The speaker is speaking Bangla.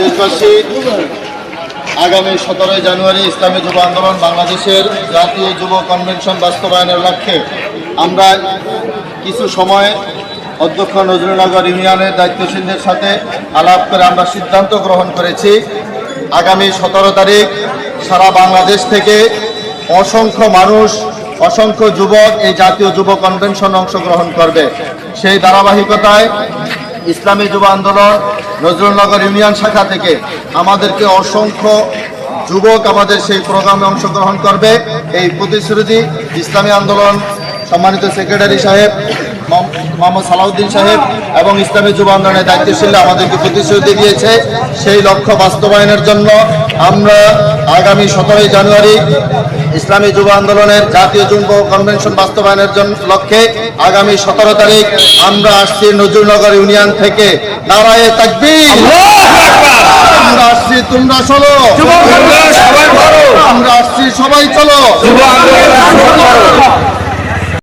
দেশবাসী, আগামী সতেরোই জানুয়ারি ইসলামী যুব আন্দোলন বাংলাদেশের জাতীয় যুব কনভেনশন বাস্তবায়নের লক্ষ্যে আমরা কিছু সময় অধ্যক্ষ নজরুলনগর ইউনিয়নের দায়িত্বশীলদের সাথে আলাপ করে আমরা সিদ্ধান্ত গ্রহণ করেছি। আগামী সতেরো তারিখ সারা বাংলাদেশ থেকে অসংখ্য মানুষ, অসংখ্য যুবক এই জাতীয় যুব কনভেনশন অংশগ্রহণ করবে। সেই ধারাবাহিকতায় ইসলামী যুব আন্দোলন নজরুলনগর ইউনিয়ন শাখা থেকে আমাদেরকে অসংখ্য যুবক আমাদের সেই প্রোগ্রামে অংশগ্রহণ করবে। এই প্রতিশ্রুতি ইসলামী আন্দোলন সম্মানিত সেক্রেটারি সাহেব মোহাম্মদ সালাউদ্দিন সাহেব এবং ইসলামী যুব আন্দোলনের দায়িত্বশীল আমাদেরকে প্রতিশ্রুতি দিয়েছে সেই লক্ষ্য বাস্তবায়নের জন্য আমরা আগামী সতেরোই জানুয়ারি ইসলামী যুব আন্দোলনের জাতীয় যুব কনভেনশন বাস্তবায়নের জন্য লক্ষ্যে আগামী সতেরো তারিখ আমরা আসছি নজরুলনগর ইউনিয়ন থেকে নারায়ে তাকবীর। আমরা আসছি তোমরা চলো। আমরা আসছি সবাই চলো।